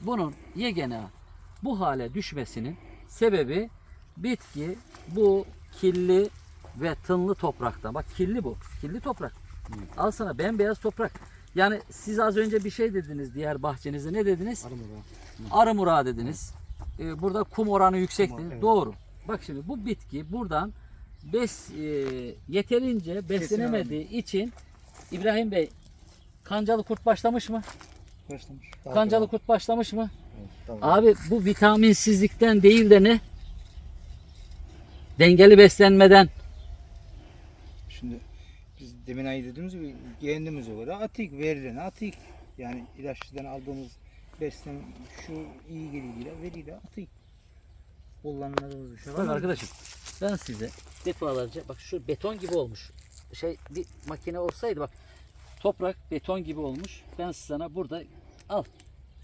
bunun yegene bu hale düşmesinin sebebi bitki bu kirli ve tınlı toprakta. Bak kirli bu. Kirli toprak. Al sana bembeyaz toprak. Yani siz az önce bir şey dediniz diğer bahçenize. Ne dediniz? Arımura dediniz. Ee, burada kum oranı yüksekti. Kum, evet. Doğru. Bak şimdi bu bitki buradan bes e, yeterince beslenemediği için İbrahim Bey kancalı kurt başlamış mı? Başlamış. kancalı kurt başlamış mı? Tamam. Abi bu vitaminsizlikten değil de ne? Dengeli beslenmeden. Şimdi biz demin ayı dediğimiz gibi kendimize göre atık verilene atık. Yani ilaççıdan aldığımız besin şu iyi geliyle veriyle atık. Kullanmadığımız bir şey var Bak arkadaşım ben size defalarca bak şu beton gibi olmuş. Şey bir makine olsaydı bak toprak beton gibi olmuş. Ben sana burada al.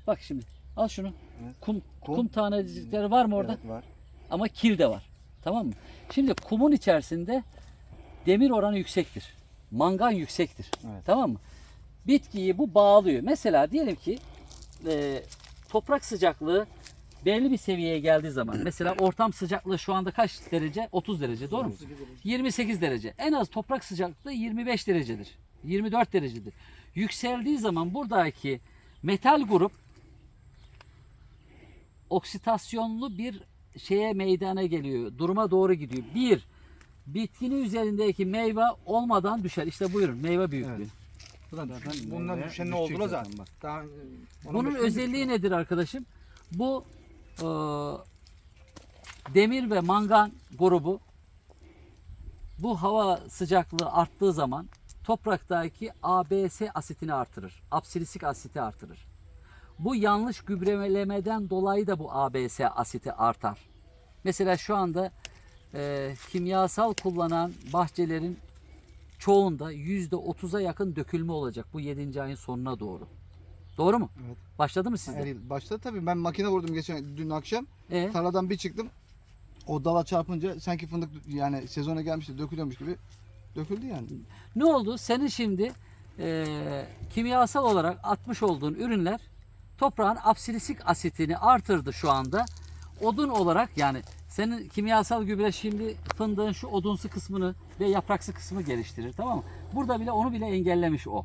Bak şimdi al şunu. Evet. Kum, kum, Kum. tanecikleri var mı orada? Evet, var. Ama kil de var. Tamam mı? Şimdi kumun içerisinde demir oranı yüksektir. Mangan yüksektir. Evet. Tamam mı? Bitkiyi bu bağlıyor. Mesela diyelim ki e, toprak sıcaklığı belli bir seviyeye geldiği zaman mesela ortam sıcaklığı şu anda kaç derece? 30 derece doğru mu? 28 derece. En az toprak sıcaklığı 25 derecedir. 24 derecedir. Yükseldiği zaman buradaki metal grup oksitasyonlu bir şeye meydana geliyor. Duruma doğru gidiyor. Bir, bitkinin üzerindeki meyve olmadan düşer. İşte buyurun meyve büyüklüğü. Evet. Bundan Bundan düşen ne oldu la zaten bak. Daha, e, Bunun özelliği nedir arkadaşım? Bu e, demir ve mangan grubu bu hava sıcaklığı arttığı zaman topraktaki ABS asitini artırır. Absilisik asiti artırır. Bu yanlış gübrelemeden dolayı da bu ABS asiti artar. Mesela şu anda e, kimyasal kullanan bahçelerin çoğunda %30'a yakın dökülme olacak bu 7. ayın sonuna doğru. Doğru mu? Evet. Başladı mı sizde? Her yıl başladı tabii. Ben makine vurdum geçen dün akşam. E, Tarladan bir çıktım. O dala çarpınca sanki fındık yani sezona gelmiş de dökülüyormuş gibi döküldü yani. ne oldu? Senin şimdi e, kimyasal olarak atmış olduğun ürünler toprağın absilisik asitini artırdı şu anda. Odun olarak yani senin kimyasal gübre şimdi fındığın şu odunsu kısmını ve yapraksı kısmı geliştirir tamam mı? Burada bile onu bile engellemiş o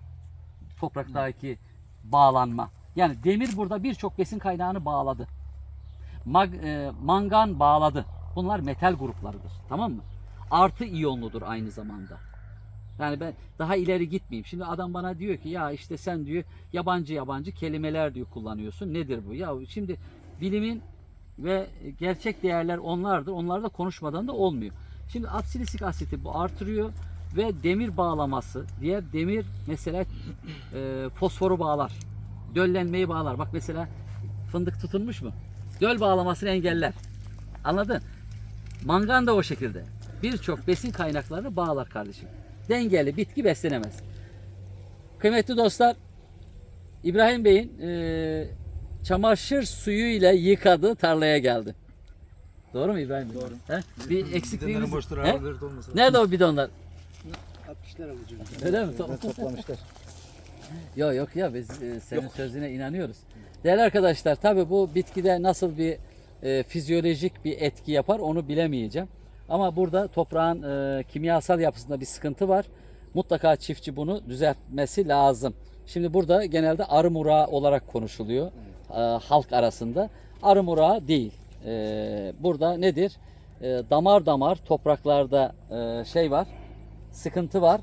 topraktaki bağlanma. Yani demir burada birçok besin kaynağını bağladı. Mag- e, mangan bağladı. Bunlar metal gruplarıdır. Tamam mı? Artı iyonludur aynı zamanda. Yani ben daha ileri gitmeyeyim. Şimdi adam bana diyor ki ya işte sen diyor yabancı yabancı kelimeler diyor kullanıyorsun. Nedir bu? Ya şimdi bilimin ve gerçek değerler onlardır. Onlarla konuşmadan da olmuyor. Şimdi absilisik asiti bu artırıyor ve demir bağlaması, diğer demir mesela e, fosforu bağlar. Döllenmeyi bağlar. Bak mesela fındık tutunmuş mu? Döl bağlamasını engeller. Anladın? Mangan da o şekilde. Birçok besin kaynaklarını bağlar kardeşim. Dengeli bitki beslenemez. Kıymetli dostlar, İbrahim Bey'in e, çamaşır suyu ile yıkadığı tarlaya geldi. Doğru mu İbrahim Bey? Doğru. He? Bir eksikliğimiz... boş He? durağı olmasa. Nerede o bidonlar? 60 lira bucuk. Öyle mi? Toplamışlar. Yok yok ya biz e, senin sözüne inanıyoruz. Değerli arkadaşlar tabi bu bitkide nasıl bir e, fizyolojik bir etki yapar onu bilemeyeceğim. Ama burada toprağın e, kimyasal yapısında bir sıkıntı var. Mutlaka çiftçi bunu düzeltmesi lazım. Şimdi burada genelde arı murağı olarak konuşuluyor e, halk arasında. Arı murağı değil. E, burada nedir? E, damar damar topraklarda e, şey var, sıkıntı var.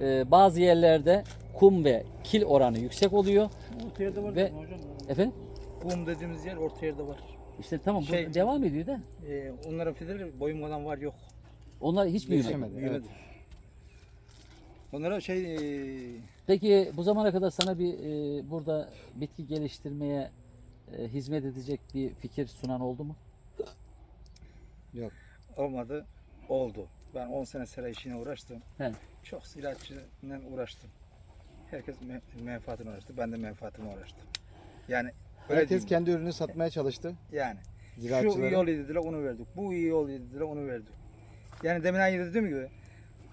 E, bazı yerlerde kum ve kil oranı yüksek oluyor. Orta yerde var Ve- hocam? Efendim? Kum dediğimiz yer orta yerde var. İşte tamam bu Şey- devam ediyor da. Ee, onlara fideler boyum kadar var yok. Onlar hiç büyümedi. Yetişemedi. Büyümedi. Onlara şey ee, Peki bu zamana kadar sana bir e, burada bitki geliştirmeye e, hizmet edecek bir fikir sunan oldu mu? Yok. olmadı. Oldu. Ben 10 sene sera işine uğraştım. He. Çok ilaççıyla uğraştım. Herkes me- menfaatine uğraştı. Ben de menfaatime uğraştım. Yani Herkes kendi ürünü satmaya çalıştı. yani şu iyi Ziraatçılara. ol dediler onu verdik. Bu iyi ol dediler onu verdik. Yani demin aynı dediğim gibi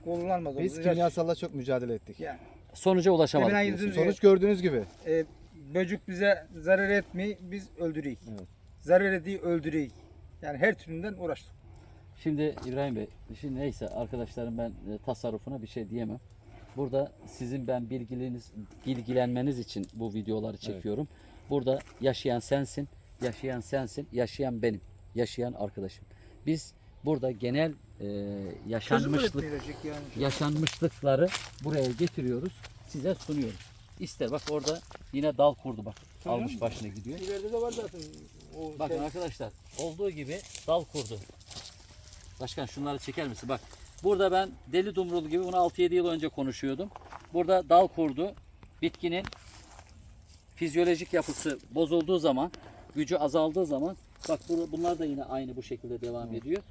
kullanmaz Biz kimyasalla çok mücadele ettik. yani Sonuca ulaşamadık. Demin diyorsun. Sonuç gördüğünüz gibi. e, böcük bize zarar etmeyi biz öldüreyik. Evet. Zarar ediyi öldüreyik. Yani her türünden uğraştık. Şimdi İbrahim Bey, şimdi neyse arkadaşlarım ben e, tasarrufuna bir şey diyemem. Burada sizin ben bilgiliniz, bilgilenmeniz için bu videoları çekiyorum. Burada yaşayan sensin, yaşayan sensin, yaşayan benim, yaşayan arkadaşım. Biz burada genel e, yaşanmışlık yani. yaşanmışlıkları buraya getiriyoruz, size sunuyoruz. İster bak orada yine dal kurdu bak. Tamam. Almış başına gidiyor. İleride de var zaten. O Bakın şey- arkadaşlar olduğu gibi dal kurdu. Başkan şunları çeker misin? Bak burada ben deli dumrul gibi bunu 6-7 yıl önce konuşuyordum. Burada dal kurdu bitkinin fizyolojik yapısı bozulduğu zaman, gücü azaldığı zaman bak bu- bunlar da yine aynı bu şekilde devam ediyor.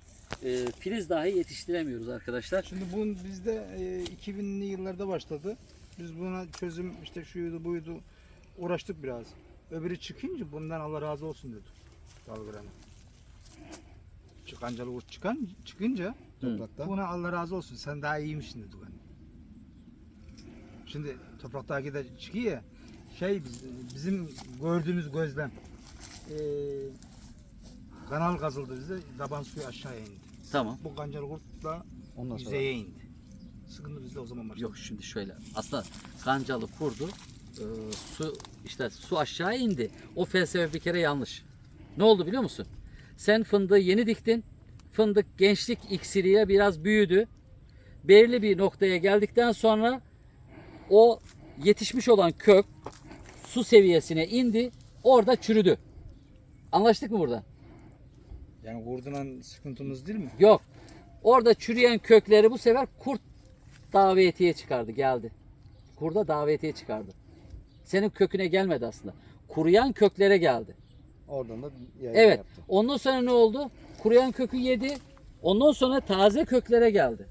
Ee, filiz dahi yetiştiremiyoruz arkadaşlar. Şimdi bu bizde e, 2000'li yıllarda başladı. Biz buna çözüm işte şuydu buydu uğraştık biraz. Öbürü çıkınca bundan Allah razı olsun dedik. Dalgıranı. Çıkancalı urt çıkan çıkınca Toprakta. buna Allah razı olsun sen daha iyiymişsin dedik hani. Şimdi topraktaki de çıkıyor ya şey biz- bizim gördüğümüz gözlem e, kanal kazıldı bize taban suyu aşağıya indi. Tamam. Bu kancalı kurtla Ondan sonra. yüzeye indi. Sıkıntı bizde o zaman başladı. Yok şimdi şöyle. Aslında kancalı kurdu. e, su işte su aşağı indi. O felsefe bir kere yanlış. Ne oldu biliyor musun? Sen fındığı yeni diktin. Fındık gençlik iksiriyle biraz büyüdü. Belirli bir noktaya geldikten sonra o yetişmiş olan kök su seviyesine indi. Orada çürüdü. Anlaştık mı burada? Yani kurdulan sıkıntımız değil mi? Yok. Orada çürüyen kökleri bu sefer kurt davetiye çıkardı geldi. Kurda davetiye çıkardı. Senin köküne gelmedi aslında. Kuruyan köklere geldi. Oradan da yayın Evet. yaptı. Ondan sonra ne oldu? Kuruyan kökü yedi. Ondan sonra taze köklere geldi.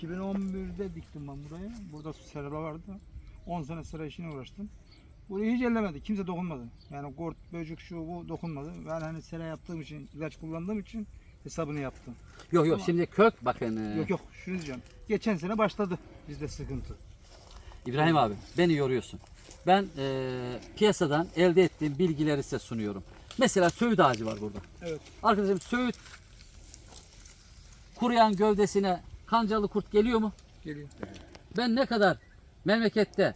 2011'de diktim ben burayı. Burada serala vardı. 10 sene sıra işine uğraştım. Burayı hiç ellemedi. Kimse dokunmadı. Yani kurt, böcek şu bu dokunmadı. Ben hani sera yaptığım için, ilaç kullandığım için hesabını yaptım. Yok yok Ama- şimdi kök bakın. e, Yok yok şunu diyeceğim. Geçen sene başladı bizde sıkıntı. İbrahim abi beni yoruyorsun. Ben e, piyasadan elde ettiğim bilgileri size sunuyorum. Mesela söğüt ağacı var burada. Evet. Arkadaşım söğüt kuruyan gövdesine kancalı kurt geliyor mu? Geliyor. Ben ne kadar memlekette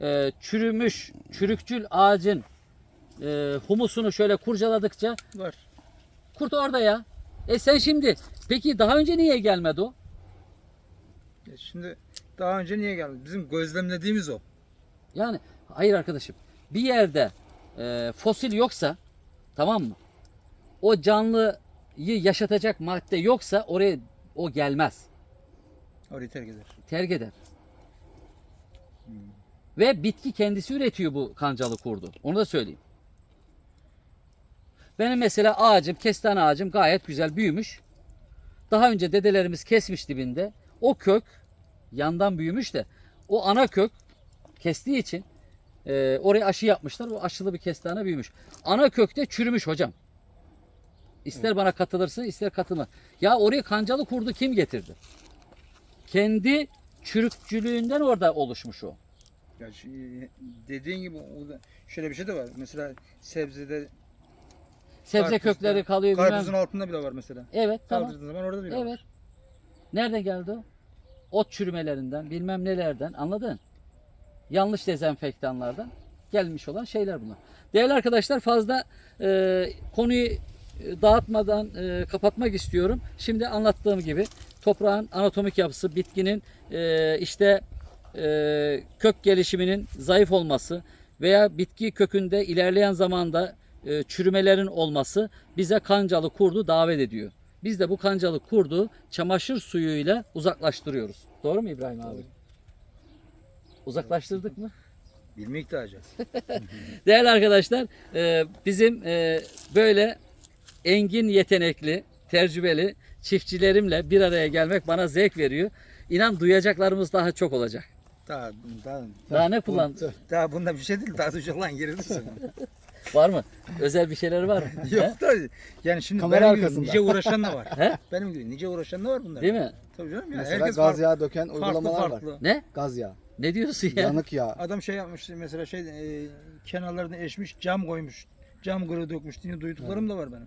e, çürümüş çürükçül ağacın e, humusunu şöyle kurcaladıkça Var. kurt orada ya. E sen şimdi peki daha önce niye gelmedi o? Ya Şimdi daha önce niye geldi? Bizim gözlemlediğimiz o. Yani hayır arkadaşım bir yerde e, fosil yoksa tamam mı? O canlıyı yaşatacak madde yoksa oraya o gelmez. Orayı terk eder. Terk eder. Ve bitki kendisi üretiyor bu kancalı kurdu. Onu da söyleyeyim. Benim mesela ağacım, kestane ağacım gayet güzel büyümüş. Daha önce dedelerimiz kesmiş dibinde. O kök yandan büyümüş de o ana kök kestiği için e, oraya aşı yapmışlar. O aşılı bir kestane büyümüş. Ana kökte çürümüş hocam. İster bana katılırsın ister katılma. Ya oraya kancalı kurdu kim getirdi? Kendi çürükçülüğünden orada oluşmuş o. Ya dediğin gibi o da şöyle bir şey de var. Mesela sebzede Sebze Karpuzda, kökleri kalıyor bilmem. karpuzun altında bile var mesela. Evet tamam. Kaldırdığın zaman orada bile Evet. var. Nereden geldi o? Ot çürümelerinden, bilmem nelerden anladın? Yanlış dezenfektanlardan gelmiş olan şeyler bunlar. Değerli arkadaşlar fazla e, konuyu e, dağıtmadan e, kapatmak istiyorum. Şimdi anlattığım gibi toprağın anatomik yapısı, bitkinin e, işte e, kök gelişiminin zayıf olması veya bitki kökünde ilerleyen zamanda e, çürümelerin olması bize kancalı kurdu davet ediyor. Biz de bu kancalı kurdu çamaşır suyuyla uzaklaştırıyoruz. Doğru mu İbrahim abi? Uzaklaştırdık mı? Bilmek de acayip. Değerli arkadaşlar, e, bizim e, böyle engin yetenekli, tecrübeli çiftçilerimle bir araya gelmek bana zevk veriyor. İnan duyacaklarımız daha çok olacak. Daha, daha, Daha ne kullan? daha bunda bir şey değil. Daha duyacak lan geridesin. Var mı? Özel bir şeyler var mı? He? Yok da yani şimdi Kamera benim gibi arkasında. nice uğraşan da var. He? benim gibi nice uğraşan da var bunda. Değil mi? Tabii canım ya. Mesela Herkes gaz farklı, yağı döken farklı uygulamalar var. farklı. Ne? Gaz yağı, Ne diyorsun ya? yanık yağ. Adam şey yapmış mesela şey e, kenarlarını eşmiş, cam koymuş, cam kırığı dökmüş diye duyduklarım da var benim.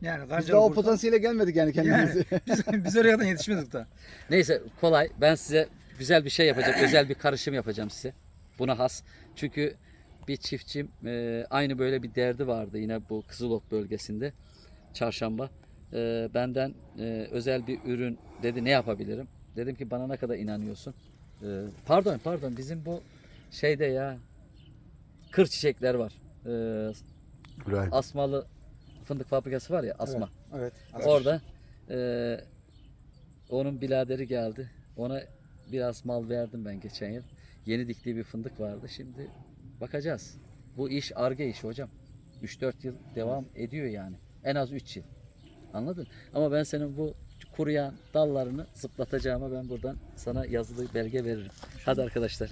Yani Biz Gancalı daha o Bursa- potansiyele gelmedik yani kendimizi. Yani biz, biz oraya kadar yetişmedik daha. Neyse kolay. Ben size güzel bir şey yapacağım. özel bir karışım yapacağım size. Buna has. Çünkü bir çiftçim e, aynı böyle bir derdi vardı yine bu Kızılot bölgesinde. Çarşamba. E, benden e, özel bir ürün dedi ne yapabilirim? Dedim ki bana ne kadar inanıyorsun? E, pardon pardon bizim bu şeyde ya kır çiçekler var. E, Güzel. Asmalı fındık fabrikası var ya Asma. Evet. Orada eee, onun biladeri geldi. Ona biraz mal verdim ben geçen yıl. Yeni diktiği bir fındık vardı. Şimdi bakacağız. Bu iş arge işi hocam. 3-4 yıl devam ediyor yani. En az 3 yıl. Anladın? Ama ben senin bu kuruyan dallarını zıplatacağıma ben buradan sana yazılı belge veririm. Hadi arkadaşlar.